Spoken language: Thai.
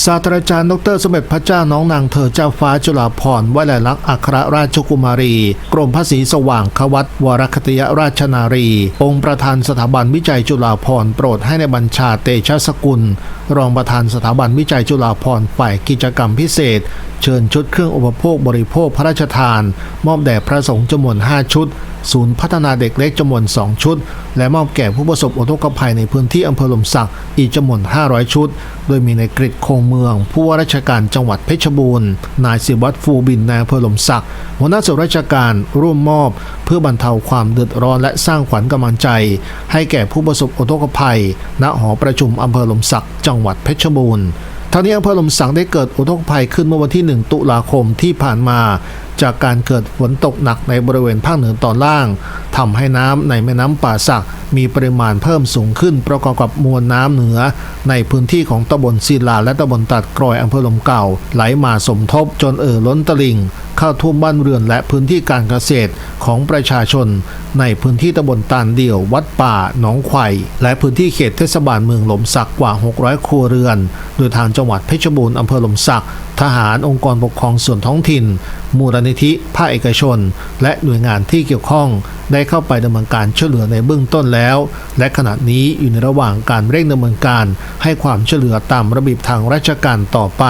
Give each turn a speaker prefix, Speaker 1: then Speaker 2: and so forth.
Speaker 1: ศาสตราจารย์ดรสมเด็จพระเจ้าน้องนางเธอเจ้าฟ้าจุฬาภรณ์วลัยลักษณ์อัครราชกุมารี กรมพระศรีสว่างควัตวรคติยราชนารี องค์ประธานสถาบันวิจัยจุฬาภรณ์โปรดให้ในบัญชาเตชะสกุล รองประธานสถาบันวิจัยจุฬาภรณ์ฝ่ายกิจกรรมพิเศษ เชิญชุดเครื่องอุปโภคบริโภคพระราชทาน มอบแด่พระสงฆ์จำนวน 5 ชุด ศูนย์พัฒนาเด็กเล็กจำนวน 2 ชุด และมอบแก่ผู้ประสบอุทกภัยในพื้นที่อำเภอหลมสักอีกจำนวน 500 ชุด โดยมีในกริดคงเมือง ผู้ว่าราชการจังหวัดเพชรบูรณ์ นายศิวัตรฟูบินนายอำเภอหลมสักหัวหน้าส่วนราชการร่วมมอบ เพื่อบรรเทาความเดือดร้อนและสร้างขวัญกำลังใจ ให้แก่ผู้ประสบอุทกภัย ณหอประชุมอำเภอหลมสักจังหวัดเพชรบูรณ์ทางนี้อำเภอหลมสังได้เกิดอุทกภัยขึ้นเมื่อวันที่ 1 ตุลาคมที่ผ่านมา จากการเกิดฝนตกหนักในบริเวณภาคเหนือตอนล่างทำให้น้ำในแม่น้ำป่าสักมีปริมาณเพิ่มสูงขึ้นประกอบกับมวลน้ำเหนือ ในพื้นที่ของตำบลศิลาและตำบลตัดกรอยอำเภอหลมเก่า ไหลมาสมทบจนเอ่อล้นตลิ่ง เข้าท่วมบ้านเรือนและพื้นที่การเกษตรของประชาชน ในพื้นที่ตำบลตาลเดี่ยว วัดป่าหนองไข่และพื้นที่เขตเทศบาลเมืองหลมสักกว่า 600 ครัวเรือน โดยทางจังหวัดเพชรบูรณ์อำเภอหลมสักทหารองค์กรปกครองส่วนท้องถิ่น มูลนิธิภาคเอกชน และหน่วยงานที่เกี่ยวข้อง ได้เข้าไปดำเนินการช่วยเหลือในเบื้องต้นแล้ว และขณะนี้อยู่ในระหว่างการเร่งดำเนินการให้ความช่วยเหลือตามระเบียบทางราชการต่อไป